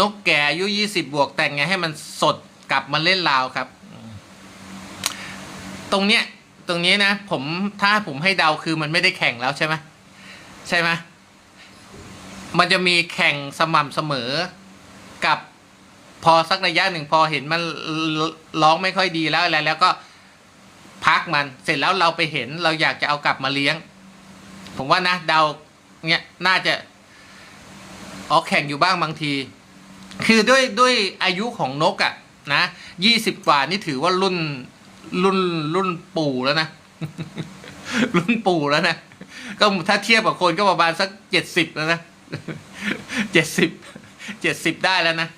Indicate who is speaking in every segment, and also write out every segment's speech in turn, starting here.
Speaker 1: นกแก่อายุยี่สิบบวกแต่งไงให้มันสดกลับมาเล่นลาวครับ ตรงเนี้ย ตรงนี้นะ ผมถ้าผมให้เดาคือมันไม่ได้แข่งแล้วใช่ไหมใช่ไหมมันจะมีแข่งสม่ำเสมอกับพอสักระยะหนึ่งพอเห็นมันร้องไม่ค่อยดีแล้วอะไรแล้วก็พักมันเสร็จแล้วเราไปเห็นเราอยากจะเอากลับมาเลี้ยง ผมว่านะเดาเนี่ยน่าจะออกแข่งอยู่บ้างบางที คือด้วยด้วยอายุของนกอะ่ะนะยี่สิบกว่านี่ถือว่ารุ่นรุ่นรุ่นปู่แล้วนะ รุ่นปู่แล้วนะ ก็ถ้าเทียบกับคนก็ประมาณสักเจ็ดสิบแล้วนะเจ็ดสิบเจ็ดสิบได้แล้วนะ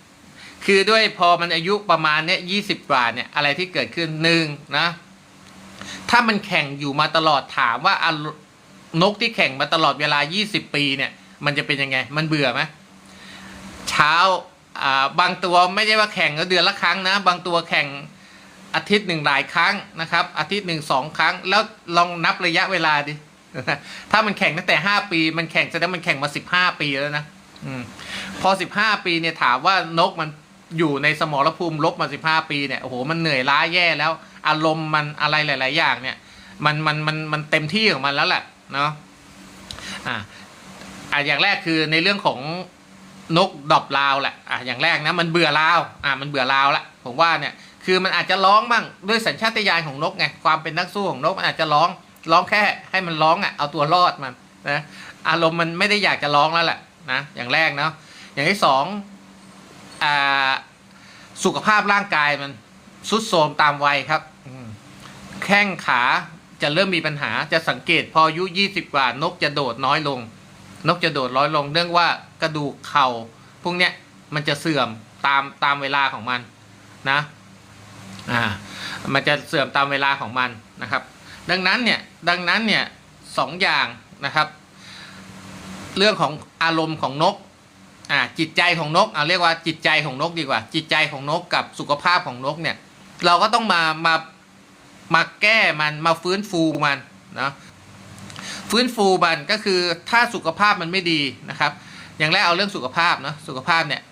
Speaker 1: คือด้วยพอมันอายุประมาณเนี้ยยี่สิบกว่าเนี่ยอะไรที่เกิดขึ้นหนึ่งนะ ถ้ามันแข่งอยู่มาตลอดถามว่าอานกที่แข่งมาตลอดเวลา20ปีเนี่ย มันจะเป็นยังไง มันเบื่อไหมเช้า บางตัวไม่ใช่ว่าแข่งก็เดือนละครั้งนะ บางตัวแข่งอาทิตย์หนึ่งหลายครั้งนะครับ อาทิตย์หนึ่งสองครั้ง แล้วลองนับระยะเวลาดิถ้ามันแข่งตั้งแต่ห้าปี มันแข่งแสดงมันแข่งมาสิบห้าปีแล้วนะอพอสิบห้าปีเนี่ยถามว่านกมันอยู่ในสมรภูมิลบมาสิบห้าปีเนี่ยโอ้โหมันเหนื่อยล้าแย่แล้ว อารมณ์มันอะไรหลาย ๆ อย่างเนี่ย มันมันมันมันเต็มที่ของมันแล้วแหละเนาะอ่าอะอย่างแรกคือในเรื่องของ นกดอบลาวแหละอะอย่างแรกนะมันเบื่อลาวอะมันเบื่อลาวละผมว่าเนี่ยคือมันอาจจะร้องบ้างด้วยสัญชาตญาณของนกไงความเป็นนักสู้ของนกมันอาจจะร้องร้องแค่ให้มันร้องอะเอาตัวรอดมันนะอารมณ์มันไม่ได้อยากจะร้องแล้วแหละนะอย่างแรกเนาะอย่างที่สองอ่าสุขภาพร่างกายมันสุดโทรมตามวัยครับแข้งขาจะเริ่มมีปัญหาจะสังเกตพออายุ20กว่านกจะโดดน้อยลง นกจะโดดน้อยลงเนื่องว่ากระดูกเข่าพวกเนี้ยมันจะเสื่อมตามตามเวลาของมันนะอ่ามันจะเสื่อมตามเวลาของมันนะครับ ดังนั้นเนี่ยดังนั้นเนี่ยสองอย่างนะครับ เรื่องของอารมณ์ของนกอ่าจิตใจของนกเอาเรียกว่าจิตใจของนกดีกว่า จิตใจของนกกับสุขภาพของนกเนี่ย เราก็ต้องมามามาแก้มันมาฟื้นฟูมันนะ ฟื้นฟูมันก็คือถ้าสุขภาพมันไม่ดีนะครับ อย่างแรกเอาเรื่องสุขภาพเนาะสุขภาพเนี่ย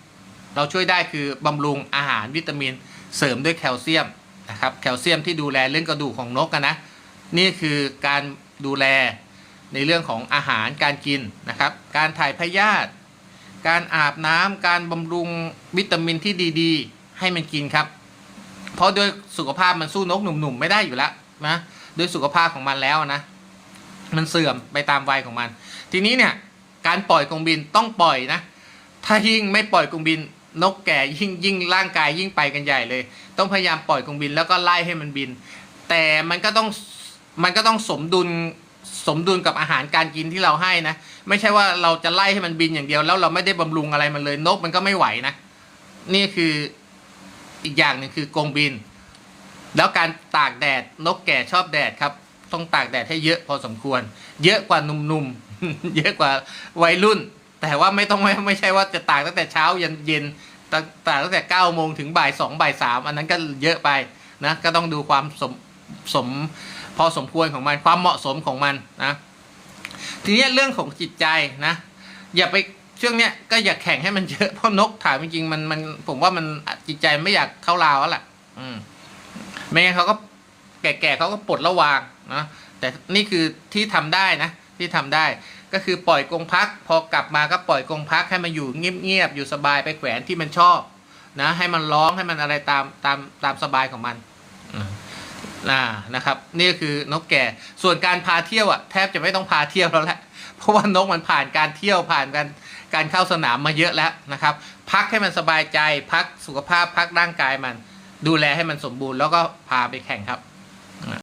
Speaker 1: เราช่วยได้คือบำรุงอาหารวิตามินเสริมด้วยแคลเซียมนะครับแคลเซียมที่ดูแลเรื่องกระดูกของนกกันนะนี่คือการดูแลในเรื่องของอาหารการกินนะครับ การถ่ายพยาธิการอาบน้ำการบำรุงวิตามินที่ดีๆ ให้มันกินครับ เพราะด้วยสุขภาพมันสู้นกหนุ่มๆ ไม่ได้อยู่แล้วนะด้วยสุขภาพของมันแล้วนะ มันเสื่อมไปตามวัยของมัน ทีนี้เนี่ยการปล่อยกรงบินต้องปล่อยนะ ถ้ายิ่งไม่ปล่อยกรงบินนกแก่ยิ่งยิ่งร่างกายยิ่งไปกันใหญ่เลย ต้องพยายามปล่อยกรงบินแล้วก็ไล่ให้มันบิน แต่มันก็ต้องมันก็ต้องสมดุลสมดุลกับอาหารการกินที่เราให้นะ ไม่ใช่ว่าเราจะไล่ให้มันบินอย่างเดียว แล้วเราไม่ได้บำรุงอะไรมันเลย นกมันก็ไม่ไหวนะ นี่คืออีกอย่างหนึ่งคือกรงบิน แล้วการตากแดดนกแก่ชอบแดดครับ ต้องตากแดดให้เยอะพอสมควร เยอะกว่าหนุ่มๆ เยอะกว่าวัยรุ่น แต่ว่าไม่ต้องไม่ไม่ใช่ว่าจะตากตั้งแต่เช้ายันเย็นตากตากตั้งแต่เก้าโมงถึงบ่ายสองบ่ายสามอันนั้นก็เยอะไปนะก็ต้องดูความสมสมพอสมควรของมันความเหมาะสมของมันนะทีนี้เรื่องของจิตใจนะอย่าไปช่วงเนี้ยก็อย่าแข่งให้มันเยอะเพราะนกถามจริงๆมันมันผมว่ามันจิตใจไม่อยากเข้าราวแล้วล่ะ อืมไม่งั้นเขาก็ แก่ๆเขาก็ปลดระวางนะแต่นี่คือที่ทำได้นะที่ทำได้ก็คือปล่อยกรงพัก พอกลับมาก็ปล่อยกรงพักให้มันอยู่เงียบๆอยู่สบายไปแขวนที่มันชอบนะให้มันร้องให้มันอะไรตามตามตามสบายของมันอืมอ่านะครับ นี่คือนกแก่ส่วนการพาเที่ยวอะแทบจะไม่ต้องพาเที่ยวแล้วแหละเพราะว่านกมันผ่านการเที่ยวผ่านการการเข้าสนามมาเยอะแล้วนะครับ พักให้มันสบายใจพักสุขภาพพักร่างกายมัน ดูแลให้มันสมบูรณ์แล้วก็พาไปแข่งครับ